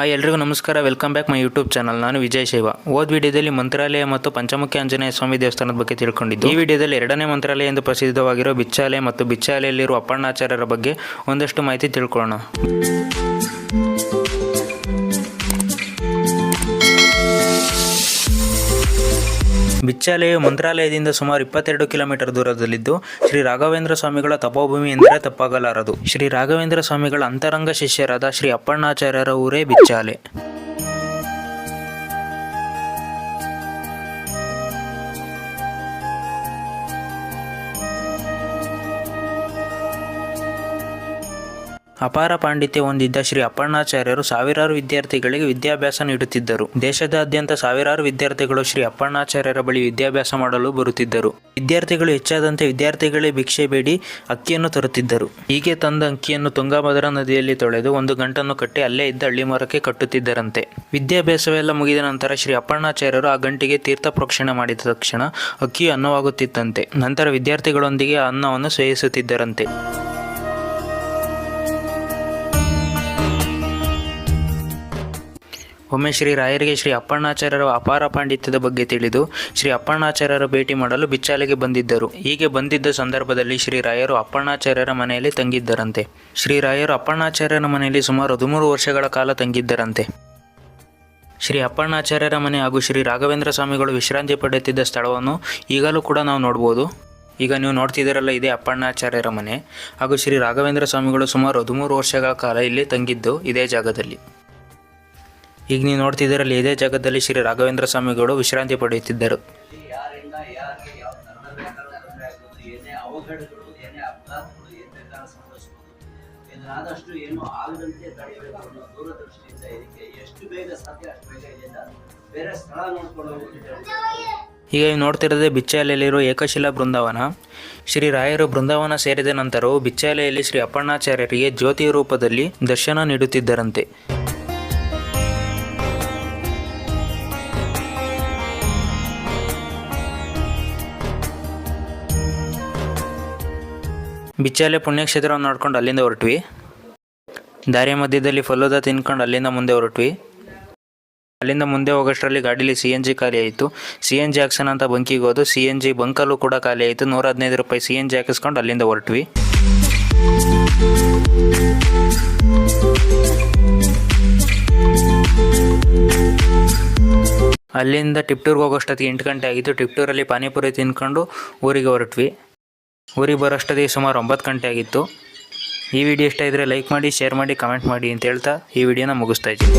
Hi, ಎಲ್ರಿಗೂ ನಮಸ್ಕಾರ. Welcome back my YouTube channel ನಾನು ವಿಜಯ್ ಶೈವ. ಓದ್ ವಿಡಿಯೋದಲ್ಲಿ ಮಂತ್ರಾಲಯ ಮತ್ತು ಪಂಚಮುಖಿ ಆಂಜನೇಯ ಸ್ವಾಮಿ ದೇವಸ್ಥಾನದ ಬಗ್ಗೆ ತಿಳ್ಕೊಂಡಿದ್ದು. ಈ ವಿಡಿಯೋದಲ್ಲಿ ಎರಡನೇ ಮಂತ್ರಾಲಯ ಎಂದು ಪ್ರಸಿದ್ಧವಾಗಿರೋ ಬಿಚ್ಚಾಲೆ ಮತ್ತು ಬಿಚ್ಚಾಲೆಯಲ್ಲಿರುವ ಅಪ್ಪಣ್ಣಾಚಾರ್ಯರ ಬಗ್ಗೆ ಒಂದಷ್ಟು ಮಾಹಿತಿ ತಿಳ್ಕೊಳ್ಳೋಣ. ಬಿಚ್ಚಾಲೆಯು ಮಂತ್ರಾಲಯದಿಂದ ಸುಮಾರು ಇಪ್ಪತ್ತೆರಡು ಕಿಲೋಮೀಟರ್ ದೂರದಲ್ಲಿದ್ದು, ಶ್ರೀ ರಾಘವೇಂದ್ರ ಸ್ವಾಮಿಗಳ ತಪೋಭೂಮಿ ಎಂದರೆ ತಪ್ಪಾಗಲಾರದು. ಶ್ರೀ ರಾಘವೇಂದ್ರ ಸ್ವಾಮಿಗಳ ಅಂತರಂಗ ಶಿಷ್ಯರಾದ ಶ್ರೀ ಅಪ್ಪಣ್ಣಾಚಾರ್ಯರ ಊರೇ ಬಿಚ್ಚಾಲೆ ಅಪಾರ ಪಾಂಡಿತ್ಯ ಹೊಂದಿದ್ದ ಶ್ರೀ ಅಪ್ಪಣ್ಣಾಚಾರ್ಯರು ಸಾವಿರಾರು ವಿದ್ಯಾರ್ಥಿಗಳಿಗೆ ವಿದ್ಯಾಭ್ಯಾಸ ನೀಡುತ್ತಿದ್ದರು. ದೇಶದಾದ್ಯಂತ ಸಾವಿರಾರು ವಿದ್ಯಾರ್ಥಿಗಳು ಶ್ರೀ ಅಪ್ಪಣ್ಣಾಚಾರ್ಯರ ಬಳಿ ವಿದ್ಯಾಭ್ಯಾಸ ಮಾಡಲು ಬರುತ್ತಿದ್ದರು. ವಿದ್ಯಾರ್ಥಿಗಳು ಹೆಚ್ಚಾದಂತೆ ವಿದ್ಯಾರ್ಥಿಗಳೇ ಭಿಕ್ಷೆ ಬೇಡಿ ಅಕ್ಕಿಯನ್ನು ತರುತ್ತಿದ್ದರು. ಹೀಗೆ ತಂದ ಅಕ್ಕಿಯನ್ನು ತುಂಗಾಭದ್ರಾ ನದಿಯಲ್ಲಿ ತೊಳೆದು ಒಂದು ಗಂಟನ್ನು ಕಟ್ಟಿ ಅಲ್ಲೇ ಇದ್ದ ಹಳ್ಳಿ ಮರಕ್ಕೆ ಕಟ್ಟುತ್ತಿದ್ದರಂತೆ. ವಿದ್ಯಾಭ್ಯಾಸವೆಲ್ಲ ಮುಗಿದ ನಂತರ ಶ್ರೀ ಅಪ್ಪಣ್ಣಾಚಾರ್ಯರು ಆ ಗಂಟಿಗೆ ತೀರ್ಥ ಪ್ರೋಕ್ಷಣೆ ಮಾಡಿದ ತಕ್ಷಣ ಅಕ್ಕಿಯು ಅನ್ನವಾಗುತ್ತಿತ್ತಂತೆ. ನಂತರ ವಿದ್ಯಾರ್ಥಿಗಳೊಂದಿಗೆ ಅನ್ನವನ್ನು ಸೇವಿಸುತ್ತಿದ್ದರಂತೆ. ಒಮ್ಮೆ ಶ್ರೀ ರಾಯರಿಗೆ ಶ್ರೀ ಅಪ್ಪಣ್ಣಾಚಾರ್ಯರ ಅಪಾರ ಪಾಂಡಿತ್ಯದ ಬಗ್ಗೆ ತಿಳಿದು ಶ್ರೀ ಅಪ್ಪಣ್ಣಾಚಾರ್ಯರ ಭೇಟಿ ಮಾಡಲು ಬಿಚ್ಚಾಲೆಗೆ ಬಂದಿದ್ದರು. ಹೀಗೆ ಬಂದಿದ್ದ ಸಂದರ್ಭದಲ್ಲಿ ಶ್ರೀ ರಾಯರು ಅಪ್ಪಣ್ಣಾಚಾರ್ಯರ ಮನೆಯಲ್ಲಿ ತಂಗಿದ್ದರಂತೆ. ಶ್ರೀ ರಾಯರು ಅಪ್ಪಣ್ಣಾಚಾರ್ಯರ ಮನೆಯಲ್ಲಿ ಸುಮಾರು ಹದಿಮೂರು ವರ್ಷಗಳ ಕಾಲ ತಂಗಿದ್ದರಂತೆ. ಶ್ರೀ ಅಪ್ಪಣ್ಣಾಚಾರ್ಯರ ಮನೆ ಹಾಗೂ ಶ್ರೀ ರಾಘವೇಂದ್ರ ಸ್ವಾಮಿಗಳು ವಿಶ್ರಾಂತಿ ಪಡೆಯುತ್ತಿದ್ದ ಸ್ಥಳವನ್ನು ಈಗಲೂ ಕೂಡ ನಾವು ನೋಡ್ಬೋದು. ಈಗ ನೀವು ನೋಡ್ತಿದ್ದೀರಲ್ಲ, ಇದೇ ಅಪ್ಪಣ್ಣಾಚಾರ್ಯರ ಮನೆ. ಹಾಗೂ ಶ್ರೀ ರಾಘವೇಂದ್ರ ಸ್ವಾಮಿಗಳು ಸುಮಾರು ಹದಿಮೂರು ವರ್ಷಗಳ ಕಾಲ ಇಲ್ಲಿ ತಂಗಿದ್ದು ಇದೇ ಜಾಗದಲ್ಲಿ. ಈಗ ನೀವು ನೋಡ್ತಿದ್ದೀರಲ್ಲಿ, ಇದೇ ಜಾಗದಲ್ಲಿ ಶ್ರೀ ರಾಘವೇಂದ್ರ ಸ್ವಾಮಿಗಳು ವಿಶ್ರಾಂತಿ ಪಡೆಯುತ್ತಿದ್ದರು. ಆಗ್ಬೋದು ಏನೇ ಆಗದಂತೆ ತಡೆಯಬೇಕು ದೂರದೃಷ್ಟಿಯಿಂದ ಇದಕ್ಕೆ ಎಷ್ಟು ಬೇಗ ಸಾಧ್ಯ ಅಷ್ಟು ಬೇಗ ಇದೆಯಿಂದ ಬೇರೆ ಸ್ಥಳ ನೋಡ್ಕೊಂಡು ಈಗ ನೋಡ್ತಿರೋದೇ ಬಿಚ್ಚಾಲೆಯಲ್ಲಿರುವ ಏಕಶಿಲಾ ಬೃಂದಾವನ. ಶ್ರೀ ರಾಯರು ಬೃಂದಾವನ ಸೇರಿದ ನಂತರವು ಬಿಚ್ಚಾಲೆಯಲ್ಲಿ ಶ್ರೀ ಅಪ್ಪಣ್ಣಾಚಾರ್ಯರಿಗೆ ಜ್ಯೋತಿ ರೂಪದಲ್ಲಿ ದರ್ಶನ ನೀಡುತ್ತಿದ್ದರಂತೆ. ಬಿಚ್ಚಾಲೆ ಪುಣ್ಯಕ್ಷೇತ್ರವನ್ನು ನೋಡ್ಕೊಂಡು ಅಲ್ಲಿಂದ ಹೊರಟ್ವಿ. ದಾರಿಯ ಮಧ್ಯದಲ್ಲಿ ಫಲೋದ ತಿನ್ಕೊಂಡು ಅಲ್ಲಿಂದ ಮುಂದೆ ಹೊರಟ್ವಿ. ಅಲ್ಲಿಂದ ಮುಂದೆ ಹೋಗೋಷ್ಟರಲ್ಲಿ ಗಾಡೀಲಿ ಸಿ ಎನ್ ಜಿ ಖಾಲಿ ಆಯಿತು. ಸಿ ಎನ್ ಜಿ ಹಾಕ್ಸೋಣ ಅಂತ ಬಂಕಿಗೆ ಹೋದು ಸಿ ಎನ್ ಜಿ ಬಂಕಲ್ಲೂ ಕೂಡ ಖಾಲಿ ಆಯಿತು. ನೂರ ಹದಿನೈದು ರೂಪಾಯಿ ಸಿ ಎನ್ ಜಿ ಹಾಕಿಸ್ಕೊಂಡು ಅಲ್ಲಿಂದ ಹೊರಟ್ವಿ. ಅಲ್ಲಿಂದ ಟಿಪ್ಟೂರ್ಗೆ ಹೋಗೋಷ್ಟೊತ್ತಿಗೆ ಎಂಟು ಗಂಟೆ ಆಗಿತ್ತು. ಟಿಪ್ಟೂರಲ್ಲಿ ಪಾನಿಪುರಿ ತಿನ್ಕೊಂಡು ಊರಿಗೆ ಹೊರಟ್ವಿ. ಊರಿಗೆ ಬರೋಷ್ಟೊತ್ತಿಗೆ ಸುಮಾರು ಒಂಬತ್ತು ಗಂಟೆ ಆಗಿತ್ತು. ಈ ವಿಡಿಯೋ ಇಷ್ಟ ಇದ್ದರೆ ಲೈಕ್ ಮಾಡಿ ಶೇರ್ ಮಾಡಿ ಕಮೆಂಟ್ ಮಾಡಿ ಅಂತ ಹೇಳ್ತಾ ಈ ವಿಡಿಯೋನ ಮುಗಿಸ್ತಾ ಇದ್ದೀನಿ.